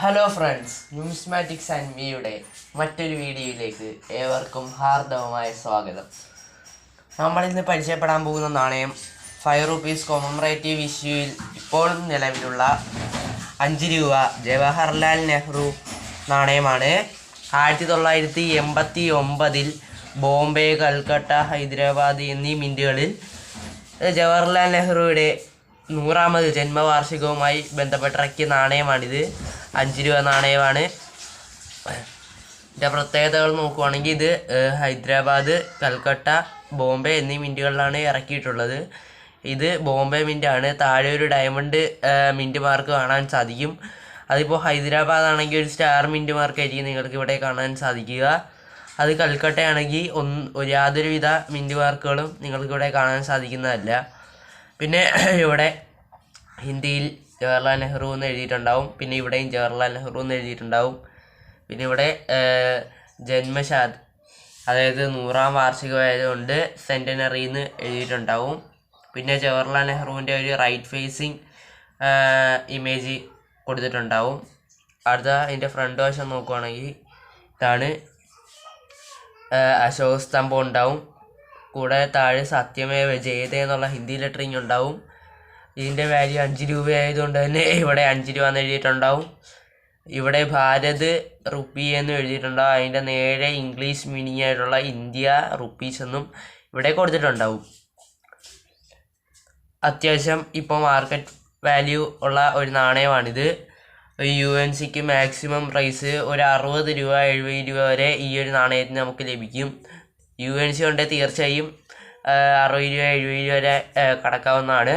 Hello friends Newsmatics and മീയുടെ മറ്റൊരു വീഡിയോയിലേക്ക് ഏവർക്കും ഹാർദവമായ സ്വാഗതം. നമ്മളിന്ന് പരിചയപ്പെടാൻ പോകുന്ന നാണയം ഫൈവ് റുപ്പീസ് കൊമമറേറ്റീവ് ഇഷ്യൂയിൽ ഇപ്പോഴും നിലവിലുള്ള അഞ്ച് രൂപ ജവഹർലാൽ നെഹ്റു നാണയമാണ്. ആയിരത്തി തൊള്ളായിരത്തി എൺപത്തി ഒമ്പതിൽ ബോംബെ കൽക്കട്ട ഹൈദരാബാദ് എന്നീ മിന്റുകളിൽ ജവഹർലാൽ നെഹ്റുയുടെ നൂറാമത് ജന്മവാർഷികവുമായി ബന്ധപ്പെട്ടിറക്കിയ നാണയമാണിത്. അഞ്ച് രൂപ നാണയമാണ്. ഇതിന്റെ പ്രത്യേകതകൾ നോക്കുവാണെങ്കിൽ ഇത് ഹൈദരാബാദ് കൽക്കട്ട ബോംബെ എന്നീ മിന്റുകളിലാണ് ഇറക്കിയിട്ടുള്ളത്. ഇത് ബോംബെ മിന്റാണ് താഴെ ഒരു ഡയമണ്ട് മിന്റ് മാർക്ക് കാണാൻ സാധിക്കും. അതിപ്പോൾ ഹൈദരാബാദ് ആണെങ്കിൽ ഒരു സ്റ്റാർ മിന്റ് മാർക്കായിരിക്കും നിങ്ങൾക്ക് ഇവിടെ കാണാൻ സാധിക്കുക. അത് കൽക്കട്ടയാണെങ്കിൽ ഒന്ന് യാതൊരുവിധ മിന്റ് മാർക്കുകളും നിങ്ങൾക്കിവിടെ കാണാൻ സാധിക്കുന്നതല്ല. പിന്നെ ഇവിടെ ഹിന്ദിയിൽ ജവഹർലാൽ നെഹ്റു എന്ന് എഴുതിയിട്ടുണ്ടാവും. പിന്നെ ഇവിടെയും ജവഹർലാൽ നെഹ്റു എന്ന് എഴുതിയിട്ടുണ്ടാവും. പിന്നെ ഇവിടെ ഏഹ്, ജന്മശാദ് അതായത് നൂറാം വാർഷികമായതുകൊണ്ട് സെന്റനറി എന്ന് എഴുതിയിട്ടുണ്ടാവും. പിന്നെ ജവഹർലാൽ നെഹ്റുവിന്റെ ഒരു റൈറ്റ് ഫേസിങ് ഇമേജ് കൊടുത്തിട്ടുണ്ടാവും. അടുത്ത അതിന്റെ ഫ്രണ്ട് വശം നോക്കുവാണെങ്കിൽ ഇതാണ് അശോക സ്തംഭം ഉണ്ടാവും. കൂടെ താഴെ സത്യമേവ ജയതേ എന്നുള്ള ഹിന്ദി ലെറ്ററിങ് ഉണ്ടാവും. ഇതിന്റെ വാല്യൂ അഞ്ച് രൂപ ആയതുകൊണ്ട് തന്നെ ഇവിടെ അഞ്ച് രൂപ എന്ന് എഴുതിയിട്ടുണ്ടാവും. ഇവിടെ ഭാരത് റുപ്പി എന്ന് എഴുതിയിട്ടുണ്ടാവും. അതിന്റെ നേരെ ഇംഗ്ലീഷ് മീനിങ് ആയിട്ടുള്ള ഇന്ത്യ റുപ്പീസ് എന്നും ഇവിടെ കൊടുത്തിട്ടുണ്ടാവും. അത്യാവശ്യം ഇപ്പോൾ മാർക്കറ്റ് വാല്യൂ ഉള്ള ഒരു നാണയമാണിത്. യു എൻ സിക്ക് മാക്സിമം പ്രൈസ് ഒരു അറുപത് രൂപ എഴുപത് രൂപ വരെ ഈ ഒരു നാണയത്തിന് നമുക്ക് ലഭിക്കും. യു എൻ സി കൊണ്ട് തീർച്ചയായും അറുപത് രൂപ എഴുപത് രൂപ വരെ കടക്കാവുന്നതാണ്.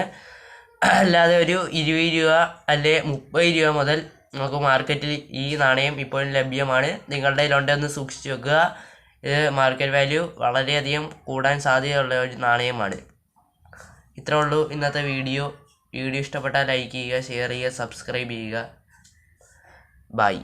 അല്ലാതെ ഒരു ഇരുപത് രൂപ അല്ലെ മുപ്പത് രൂപ മുതൽ നമുക്ക് മാർക്കറ്റിൽ ഈ നാണയം ഇപ്പോഴും ലഭ്യമാണ്. നിങ്ങളുടെ കയ്യിലുണ്ടെങ്കിൽ ഒന്ന് സൂക്ഷിച്ച് വെക്കുക. ഇത് മാർക്കറ്റ് വാല്യൂ വളരെയധികം കൂടാൻ സാധ്യതയുള്ള ഒരു നാണയമാണ്. ഇത്രേ ഉള്ളൂ ഇന്നത്തെ വീഡിയോ വീഡിയോ ഇഷ്ടപ്പെട്ടാൽ ലൈക്ക് ചെയ്യുക ഷെയർ ചെയ്യുക സബ്സ്ക്രൈബ് ചെയ്യുക. ബൈ